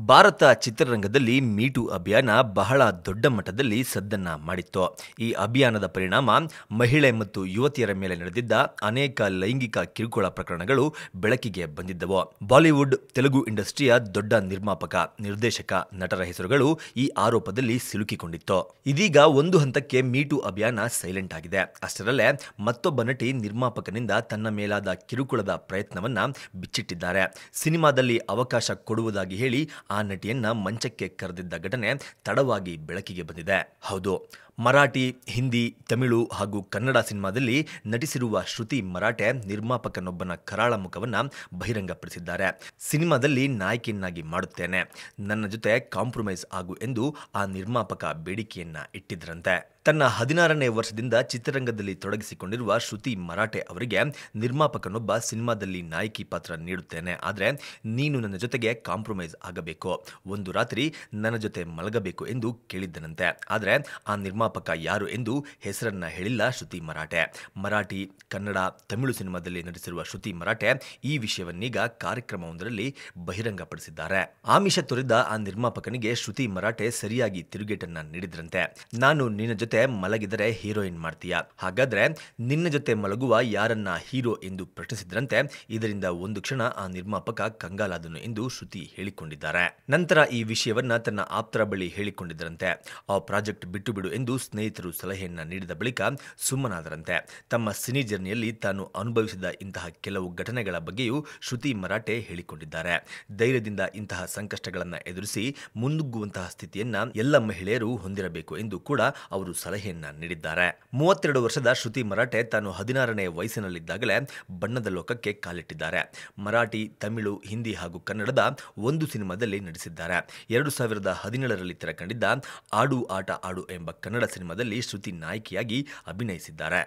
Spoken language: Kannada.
ಭಾರತ ಚಿತ್ರರಂಗದಲ್ಲಿ ಮೀಟು ಅಭಿಯಾನ ಬಹಳ ದೊಡ್ಡ ಮಟ್ಟದಲ್ಲಿ ಸದ್ದನ್ನ ಮಾಡಿತ್ತು. ಈ ಅಭಿಯಾನದ ಪರಿಣಾಮ ಮಹಿಳೆ ಮತ್ತು ಯುವತಿಯರ ಮೇಲೆ ನಡೆದಿದ್ದ ಅನೇಕ ಲೈಂಗಿಕ ಕಿರುಕುಳ ಪ್ರಕರಣಗಳು ಬೆಳಕಿಗೆ ಬಂದಿದ್ದವು. ಬಾಲಿವುಡ್, ತೆಲುಗು ಇಂಡಸ್ಟ್ರಿಯ ದೊಡ್ಡ ನಿರ್ಮಾಪಕ, ನಿರ್ದೇಶಕ ನಟರ ಹೆಸರುಗಳು ಈ ಆರೋಪದಲ್ಲಿ ಸಿಲುಕಿಕೊಂಡಿತ್ತು. ಇದೀಗ ಒಂದು ಹಂತಕ್ಕೆ ಮೀಟು ಅಭಿಯಾನ ಸೈಲೆಂಟ್ ಆಗಿದೆ. ಅಷ್ಟರಲ್ಲೇ ಮತ್ತೊಬ್ಬ ನಟಿ ನಿರ್ಮಾಪಕನಿಂದ ತನ್ನ ಮೇಲಾದ ಕಿರುಕುಳದ ಪ್ರಯತ್ನವನ್ನ ಬಿಚ್ಚಿಟ್ಟಿದ್ದಾರೆ. ಸಿನಿಮಾದಲ್ಲಿ ಅವಕಾಶ ಕೊಡುವುದಾಗಿ ಹೇಳಿ ಆ ನಟಿಯನ್ನ ಮಂಚಕ್ಕೆ ಕರೆದಿದ್ದ ಘಟನೆ ತಡವಾಗಿ ಬೆಳಕಿಗೆ ಬಂದಿದೆ. ಹೌದು ಮರಾಠಿ, ಹಿಂದಿ, ತಮಿಳು ಹಾಗೂ ಕನ್ನಡ ಸಿನಿಮಾದಲ್ಲಿ ನಟಿಸಿರುವ ಶ್ರುತಿ ಮರಾಠೆ ನಿರ್ಮಾಪಕನೊಬ್ಬನ ಕರಾಳ ಮುಖವನ್ನು ಬಹಿರಂಗಪಡಿಸಿದ್ದಾರೆ. ಸಿನಿಮಾದಲ್ಲಿ ನಾಯಕಿಯನ್ನಾಗಿ ಮಾಡುತ್ತೇನೆ. ನನ್ನ ಜೊತೆ ಕಾಂಪ್ರಮೈಸ್ ಆಗು ಎಂದು ಆ ನಿರ್ಮಾಪಕ ಬೇಡಿಕೆಯನ್ನ ಇಟ್ಟಿದ್ರಂತೆ. ತನ್ನ ಹದಿನಾರನೇ ವರ್ಷದಿಂದ ಚಿತ್ರರಂಗದಲ್ಲಿ ತೊಡಗಿಸಿಕೊಂಡಿರುವ ಶ್ರುತಿ ಮರಾಠೆ ಅವರಿಗೆ ನಿರ್ಮಾಪಕನೊಬ್ಬ ಸಿನಿಮಾದಲ್ಲಿ ನಾಯಕಿ ಪಾತ್ರ ನೀಡುತ್ತೇನೆ. ಆದರೆ ನೀನು ನನ್ನ ಜೊತೆಗೆ ಕಾಂಪ್ರಮೈಸ್ ಆಗಬೇಕು. ಒಂದು ರಾತ್ರಿ ನನ್ನ ಜೊತೆ ಮಲಗಬೇಕು ಎಂದು ಕೇಳಿದ್ದನಂತೆ. ಆದರೆ ಆ ನಿರ್ಮಾಪಕ ಯಾರು ಎಂದು ಹೆಸರನ್ನ ಹೇಳಿಲ್ಲ ಶ್ರುತಿ ಮರಾಠೆ. ಮರಾಠಿ, ಕನ್ನಡ, ತಮಿಳು ಸಿನಿಮಾದಲ್ಲಿ ನಟಿಸಿರುವ ಶ್ರುತಿ ಮರಾಠೆ ಈ ವಿಷಯವನ್ನೀಗ ಕಾರ್ಯಕ್ರಮವೊಂದರಲ್ಲಿ ಬಹಿರಂಗಪಡಿಸಿದ್ದಾರೆ. ಆಮಿಷ ತೊರೆದ ಆ ನಿರ್ಮಾಪಕನಿಗೆ ಶ್ರುತಿ ಮರಾಠೆ ಸರಿಯಾಗಿ ತಿರುಗೇಟನ್ನ ನೀಡಿದ್ರಂತೆ. ನಾನು ನಿನ್ನ ಜೊತೆ ಮಲಗಿದರೆ ಹೀರೋಯಿನ್ ಮಾಡ್ತೀಯಾ? ಹಾಗಾದ್ರೆ ನಿನ್ನ ಜೊತೆ ಮಲಗುವ ಯಾರನ್ನ ಹೀರೋ ಎಂದು ಪ್ರಶ್ನಿಸಿದ್ರಂತೆ. ಇದರಿಂದ ಒಂದು ಕ್ಷಣ ಆ ನಿರ್ಮಾಪಕ ಕಂಗಾಲಾದನು ಎಂದು ಶ್ರುತಿ ಹೇಳಿಕೊಂಡಿದ್ದಾರೆ. ನಂತರ ಈ ವಿಷಯವನ್ನ ತನ್ನ ಆಪ್ತರ ಬಳಿ ಹೇಳಿಕೊಂಡಿದ್ದರಂತೆ ಆ ಪ್ರಾಜೆಕ್ಟ್ ಬಿಟ್ಟು ಬಿಡು ಎಂದು ಸ್ನೇಹಿತರು ಸಲಹೆಯನ್ನ ನೀಡಿದ ಬಳಿಕ ಸುಮ್ಮನಾದರಂತೆ. ತಮ್ಮ ಸಿನಿ ಜರ್ನಿಯಲ್ಲಿ ತಾನು ಅನುಭವಿಸಿದ ಇಂತಹ ಕೆಲವು ಘಟನೆಗಳ ಬಗ್ಗೆಯೂ ಶ್ರುತಿ ಮರಾಠೆ ಹೇಳಿಕೊಂಡಿದ್ದಾರೆ. ಧೈರ್ಯದಿಂದ ಇಂತಹ ಸಂಕಷ್ಟಗಳನ್ನು ಎದುರಿಸಿ ಮುನ್ನುಗ್ಗುವಂತಹ ಸ್ಥಿತಿಯನ್ನ ಎಲ್ಲ ಮಹಿಳೆಯರು ಹೊಂದಿರಬೇಕು ಎಂದು ಕೂಡ ಅವರು ಸಲಹೆಯನ್ನ ನೀಡಿದ್ದಾರೆ. ಮೂವತ್ತೆರಡು ವರ್ಷದ ಶ್ರುತಿ ಮರಾಠೆ ತಾನು ಹದಿನಾರನೇ ವಯಸ್ಸಿನಲ್ಲಿದ್ದಾಗಲೇ ಬಣ್ಣದ ಲೋಕಕ್ಕೆ ಕಾಲಿಟ್ಟಿದ್ದಾರೆ. ಮರಾಠಿ, ತಮಿಳು, ಹಿಂದಿ ಹಾಗೂ ಕನ್ನಡದ ಒಂದು ಸಿನಿಮಾದಲ್ಲಿ ನಟಿಸಿದ್ದಾರೆ. ಎರಡು ಸಾವಿರದ ಹದಿನೇಳರಲ್ಲಿ ತೆರೆಕಂಡಿದ್ದ ಆಡು ಆಟ ಆಡು ಎಂಬ ಕನ್ನಡ ಸಿನಿಮಾದಲ್ಲಿ ಶ್ರುತಿ ನಾಯಕಿಯಾಗಿ ಅಭಿನಯಿಸಿದ್ದಾರೆ.